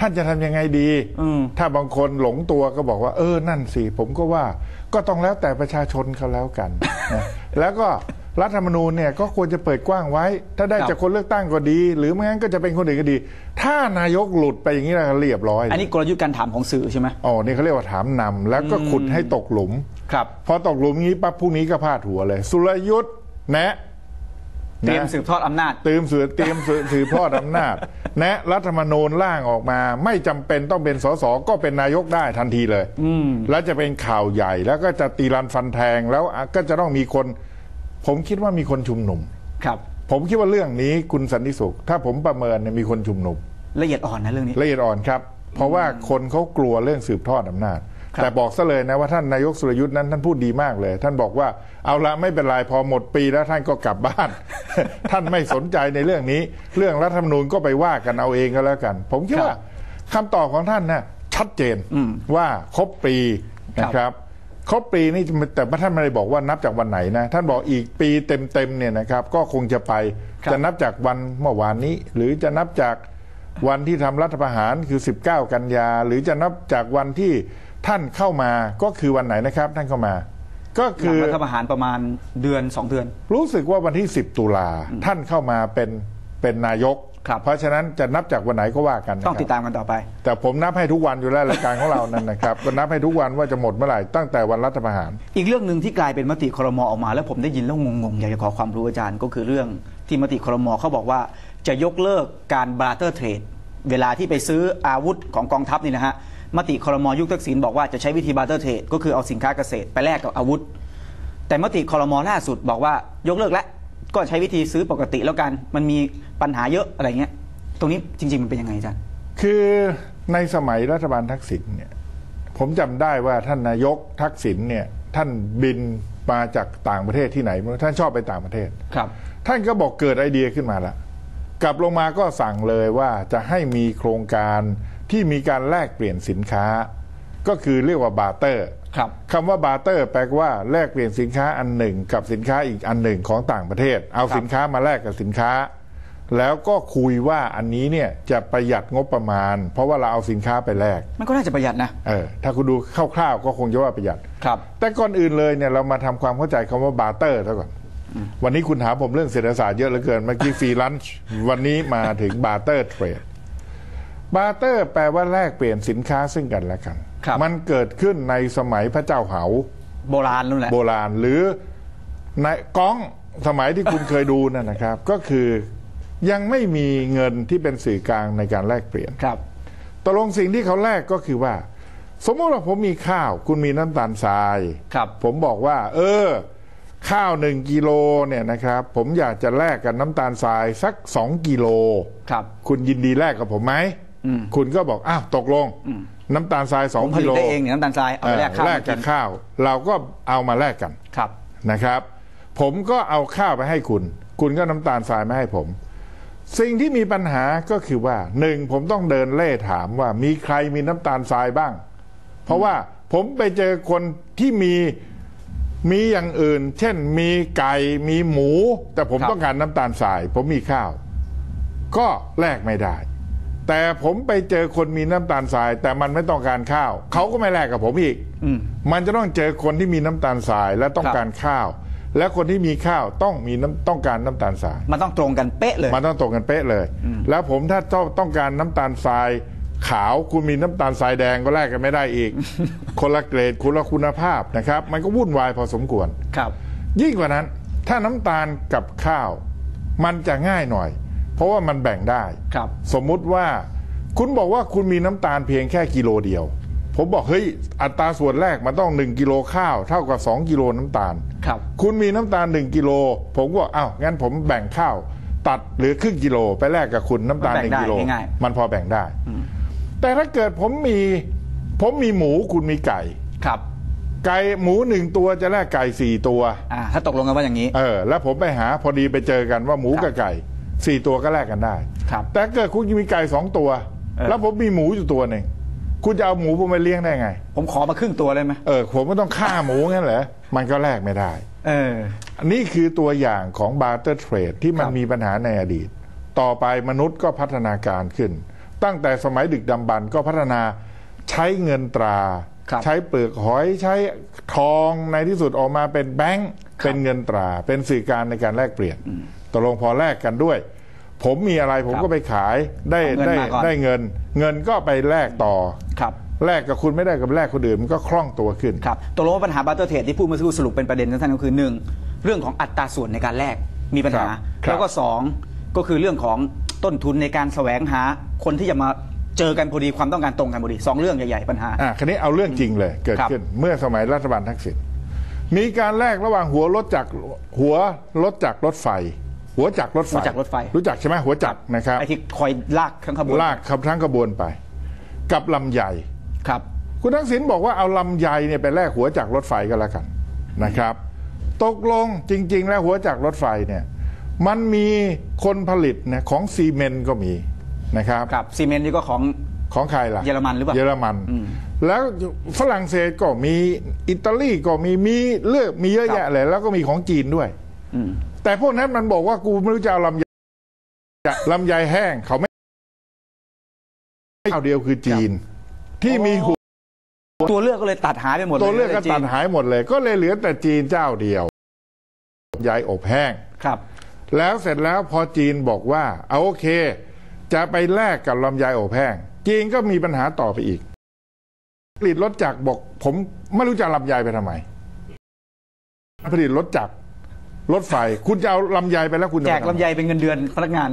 ท่านจะทำยังไงดีอืมถ้าบางคนหลงตัวก็บอกว่า เออนั่นสิผมก็ว่าก็ต้องแล้วแต่ประชาชนเขาแล้วกันนะแล้วก็รัฐธรรมนูญเนี่ยก็ควรจะเปิดกว้างไว้ ถ้าได้ครับจากคนเลือกตั้งก็ดี หรือไม่งั้นก็จะเป็นคนอื่นก็ดี ถ้านายกหลุดไปอย่างนี้แล้วเรียบร้อย อันนี้กลยุทธ์การถามของสื่อใช่ไหมอ๋อนี่เขาเรียกว่าถามนำแล้วก็ขุดให้ตกหลุม ครับ พอตกหลุมงี้ปั๊บพรุ่งนี้ก็พาดหัวเลย สุรยุทธ์แนะ เตรียมนะสืบทอดอำนาจเตรียมสือเตรียมสือสืบทอดอำนาจแนะรัฐธรรมนูญร่างออกมา ไม่จำเป็นต้องเป็นสสก็เป็นนายกได้ทันทีเลยอืมแล้วจะเป็นข่าวใหญ่แล้วก็จะตีรันฟันแทงแล้วก็จะต้องมีคน ผมคิดว่ามีคนชุมนุมครับผมคิดว่าเรื่องนี้คุณสันติสุข ถ้าผมประเมินเนี่ยมีคนชุมนุมละเอียดอ่อนนะเรื่องนี้ละเอียดอ่อนครับ เพราะว่าคนเขากลัวเรื่องสืบทอดอำนาจครับ แต่บอกซะเลยนะว่าท่านนายกสุรยุทธ์นั้นท่านพูดดีมากเลย ท่านบอกว่าเอาละไม่เป็นไรพอหมดปีแล้วท่านก็กลับบ้าน ท่านไม่สนใจในเรื่องนี้ เรื่องรัฐธรรมนูญก็ไปว่ากันเอาเองก็แล้วกัน ผมคิดว่าคำตอบของท่านน่ะชัดเจนอืมว่าครบปีครับนะครับครบปีนี่แต่ท่านไม่ได้บอกว่านับจากวันไหนนะ ท่านบอกอีกปีเต็มๆเนี่ยนะครับ ก็คงจะไปครับจะนับจากวันเมื่อวานนี้ หรือจะนับจากวันที่ทำรัฐประหารคือ 19 กันยา หรือจะนับจากวันที่ ท่านเข้ามาก็คือวันไหนนะครับท่านเข้ามา ก็หลัคืงอรัฐประหารประมาณเดือนสองเดือน รู้สึกว่าวันที่ 10 ตุลาท่านเข้ามาเป็นเป็นนายก ครับ เพราะฉะนั้นจะนับจากวันไหนก็ว่ากันนะครับ ต้องติดตามกันต่อไป แต่ผมนับให้ทุกวันอยู่แล้วรายการของเรานั่นนะครับ ก็นับให้ทุกวันว่าจะหมดเมื่อไหร่ตั้งแต่วันรัฐประหาร อีกเรื่องหนึ่งที่กลายเป็นมติครมออกมา แล้วผมได้ยินแล้วงงๆ อยากจะขอความรู้อาจารย์ก็คือเรื่องที่มติครมเขาบอกว่าจะยกเลิกการบราเตอร์เทรดเวลาที่ไปซื้ออาวุธของกองทัพนี่นะฮะ มติครมยุคทักษิณบอกว่าจะใช้วิธีบราเตอร์เทรดก็คือเอาสินค้าเกษตรไปแลกกับอาวุธ แต่มติครมล่าสุดบอกว่ายกเลิกแล้วก็ใช้วิธีซื้อปกติแล้วกัน มันมีปัญหาเยอะอะไรเงี้ย ตรงนี้จริง ๆ มันเป็นยังไงอาจารย์คือในสมัยรัฐบาลทักษิณเนี่ย ผมจำได้ว่าท่านนายกทักษิณเนี่ย ท่านบินมาจากต่างประเทศที่ไหนไม่รู้ท่านชอบไปต่างประเทศครับ ท่านก็บอกเกิดไอเดียขึ้นมาละ กลับลงมาก็สั่งเลยว่าจะให้มีโครงการที่มีการแลกเปลี่ยนสินค้า ก็คือเรียกว่าบาร์เตอร์ครับคำว่าบาร์เตอร์แปลว่าแลกเปลี่ยนสินค้าอันหนึ่ง กับสินค้าอีกอันหนึ่งของต่างประเทศ เอาครับสินค้ามาแลกกับสินค้า แล้วก็คุยว่าอันนี้เนี่ยจะประหยัดงบประมาณ เพราะว่าเราเอาสินค้าไปแลกมันก็น่าจะประหยัดนะเออถ้าคุณดูคร่าวๆก็คงจะว่าประหยัด ครับ แต่ก่อนอื่นเลยเนี่ยเรามาทำความเข้าใจคำว่าบาร์เตอร์ซะก่อน วันนี้คุณถามผมเรื่องเศรษฐศาสตร์เยอะเหลือเกิน เมื่อกี้ฟรีลันช์วันนี้มาถึงบาร์เตอร์เทรดบาร์เตอร์แปลว่าแลกเปลี่ยนสินค้าซึ่งกันและกัน ครับ มันเกิดขึ้นในสมัยพระเจ้าเหา โบราณนู่นแหละ โบราณหรือในก้องสมัยที่คุณเคยดูนั่นนะครับ ก็คือยังไม่มีเงินที่เป็นสื่อกลางในการแลกเปลี่ยนครับ ตกลงสิ่งที่เขาแลกก็คือว่า สมมติว่าผมมีข้าว คุณมีน้ำตาลทราย ครับ ผมบอกว่า เออ ข้าวหนึ่งกิโลเนี่ยนะครับ ผมอยากจะแลกกับน้ำตาลทรายสักสองกิโลครับ คุณยินดีแลกกับผมไหมอืมคุณก็บอกอ้าวตกลงอืมน้ำตาลทรายสอผงมผกิลิตโลได้เองเนี่ยน้ำตาลทรายเอาไปแลกข้าวแลกมากับข้าว เราก็เอามาแลกกันครับนะครับ ผมก็เอาข้าวไปให้คุณ คุณก็น้ำตาลทรายมาให้ผม สิ่งที่มีปัญหาก็คือว่าหนึ่งผมต้องเดินเล่ถามว่ามีใครมีน้ำตาลทรายบ้าง เพราะว่าผมไปเจอคนที่มี มีอย่างอื่น เช่นมีไก่มีหมู แต่ผมครับต้องการน้ำตาลทราย ผมมีข้าว ก็แลกไม่ได้ แต่ผมไปเจอคนมีน้ำตาลทราย แต่มันไม่ต้องการข้าว เขาก็ไม่แลกกับผมอีกอืมมันจะต้องเจอคนที่มีน้ำตาลทรายและต้องครับการข้าว และคนที่มีข้าวต้องมีน้ำต้องการน้ำตาลทราย มันต้องตรงกันเป๊ะเลย มันต้องตรงกันเป๊ะเลย แล้วผมถ้าต้องต้องการน้ำตาลทราย ขาวคุณมีน้ำตาลทรายแดงก็แลกกันไม่ได้อีก คนละเกรดคนละคุณภาพนะครับ มันก็วุ่นวายพอสมควรครับ ยิ่งกว่านั้น ถ้าน้ำตาลกับข้าว มันจะง่ายหน่อย เพราะว่ามันแบ่งได้ครับ สมมุติว่าคุณบอกว่าคุณมีน้ำตาลเพียงแค่กิโลเดียว ผมบอกเฮ้ยอัตราส่วนแรกมันต้องหนึ่งกิโลข้าวเท่ากับสองกิโลน้ำตาลครับ คุณมีน้ำตาลหนึ่งกิโลผมก็บอกอ้าวงั้นผมแบ่งข้าวตัดเหลือครึ่งกิโลไปแลกกับคุณน้ำตาลมันหแบ่นึ่งงกิโลได้ง่ายมันพอแบ่งได้ แต่ถ้าเกิดผมมีผมมีหมูคุณมีไก่ ครับไก่หมูหนึ่งตัวจะแลกไก่สี่ตัว อ่าถ้าตกลงกันว่าอย่างนี้ เออ แล้วผมไปหาพอดีไปเจอกันว่าหมูกับไก่สี่ตัวก็แลกกันได้ ครับ แต่เกิดคุณมีไก่สองตัวเออแล้วผมมีหมูอยู่ตัวหนึ่งคุณจะเอาหมูผมไปเลี้ยงได้ไง ผมขอมาครึ่งตัวเลยไหมเออผมก็ต้องฆ่าหมูงั้นเหรอมันก็แลกไม่ได้ เอออันนี้คือตัวอย่างของบาร์เตอร์เทรดที่มันครับมีปัญหาในอดีต ต่อไปมนุษย์ก็พัฒนาการขึ้น ตั้งแต่สมัยดึกดำบรรพ์ก็พัฒนาใช้เงินตรา ครับใช้เปลือกหอยใช้ทองในที่สุดออกมาเป็นแบงก์เป็นเงินตรา เป็นสื่อการในการแลกเปลี่ยนตกลงพอแลกกันด้วย ผมมีอะไรผมครับก็ไปขายได้เอาเงินได้มาก่อน ได้เงิน เงินก็ไปแลกต่อ ครับ แลกกับคุณไม่ได้กับแลกคนอื่นมันก็คล่องตัวขึ้น ครับตกลงว่าปัญหาบัตเตอร์เทรดที่พูดเมื่อสักครู่สรุปเป็นประเด็นสั้นๆก็คือหนึ่งเรื่องของอัตราส่วนในการแลกมีปัญหา ครับครับแล้วก็สองก็คือเรื่องของ ต้นทุนในการแสวงหาคนที่จะมาเจอกันพอดีความต้องการตรงกันพอดีสองเรื่องใหญ่ๆปัญหา อะคันนี้เอาเรื่องจริงเลยเกิดครับขึ้นเมื่อสมัยรัฐบาลทักษิณมีการแลกระหว่างหัวรถจากรหัวรถจากรรถไฟ หัวจากรรถไฟหัวจักรรถไฟ รู้จักใช่ไหมหัวจักรนะครับไอ้ที่คอยลากทั้งขบวนลากขับทั้งกระบวนไป กับลำใหญ่ ครับ คุณทักษิณบอกว่าเอาลำไยเนี่ยไปแลกหัวจากรรถไฟก็แล้วกันนะครับ ตกลงจริง ๆ แล้วหัวจากรถไฟเนี่ย มันมีคนผลิตนะของซีเมนต์ก็มีนะครับครับซีเมนต์นี่ก็ของของใครล่ะเยอรมันหรือเปล่าเยอรมันอืมแล้วฝรั่งเศสก็มีอิตาลีก็มีมีเลือกมีเยอะครับแยะเลยแล้วก็มีของจีนด้วยอืมแต่พวกนั้นมันบอกว่ากูไม่รู้จะเอาลำไยลำไยแห้งเขาไม่เจ้าเดียวคือจีน ที่มีหัวตัวเลือกก็เลยตัดหายไปหมดเลยตัวเลือกก็จีนตัดหายหมดเลย ก็เลยเหลือแต่จีนเจ้าเดียวใยอบแห้งครับ แล้วเสร็จแล้วพอจีนบอกว่าเอาโอเค จะไปแลกกับลำไยอบแห้งจีนก็มีปัญหาต่อไปอีกผลิตรถจักรบอก ผมไม่รู้จะเอาลำไยไปทำไมผลิตรถจักรรถไฟ คุณจะเอาลำไยไปแล้วคุณจะแจไปกทำลำไมไยเป็นเงินเดือนพนักงาน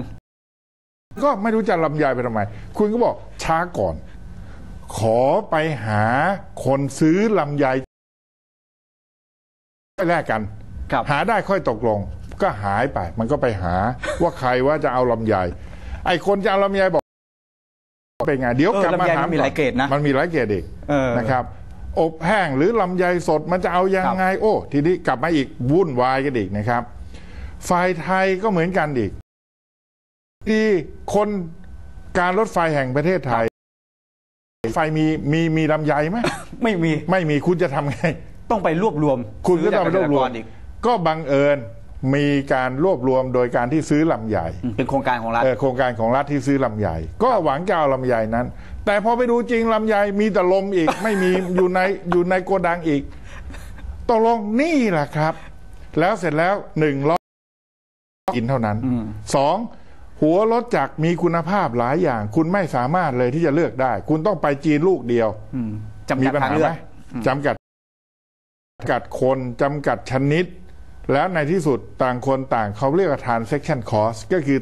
ก็ไม่รู้จะเอาลำไยไปทำไม คุณก็บอกช้าก่อน ขอไปหาคนซื้อลำไยแลกกันครับหาได้ค่อยตกลง ก็หายไป มันก็ไปหาว่าใครว่าจะเอาลำไยไอ้คนจะเอาลำไยบอกเป็นไงเดี๋ยวเออกลับมาลำไยถามมันมีหลายเกรดนะมันมีหลายเกรดอีกเออนะครับอบแห้งหรือลำไยสดมันจะเอายังไง โอ้ ทีนี้กลับมาอีกวุ่นวายกันอีกนะครับ ฝ่ายไทยก็เหมือนกันอีกที่คนการรถไฟแห่งประเทศไทย ไฟมีมีมีลำไยไหมไม่มีไม่มีคุณจะทำไง ต้องไปรวบรวม คุณก็ต้องไปรวบรวมซื้อจากเกษตกอีกก็บังเอิญ มีการรวบรวมโดยการที่ซื้อลำใหญ่อืมเป็นโครงการของรัฐเออโครงการของรัฐที่ซื้อลำใหญ่ ก็หวังจะเอาลำใหญ่นั้น แต่พอไปดูจริงลำใหญ่มีแต่ลมอีก ไม่มีอยู่ในอยู่ในโกดังอีกตกลงนี่แหละครับ แล้วเสร็จแล้วหนึ่งล้ออินเท่านั้นอืมสองหัวรถจักรมีคุณภาพหลายอย่าง คุณไม่สามารถเลยที่จะเลือกได้ คุณต้องไปจีนลูกเดียวอืมจำมีกัดปัญทางหาเลือไหมกจำกัดจำกัดคนจำกัดชนิด แล้วในที่สุดต่างคนต่างเขาเรียกว่า transaction cost ก็คือ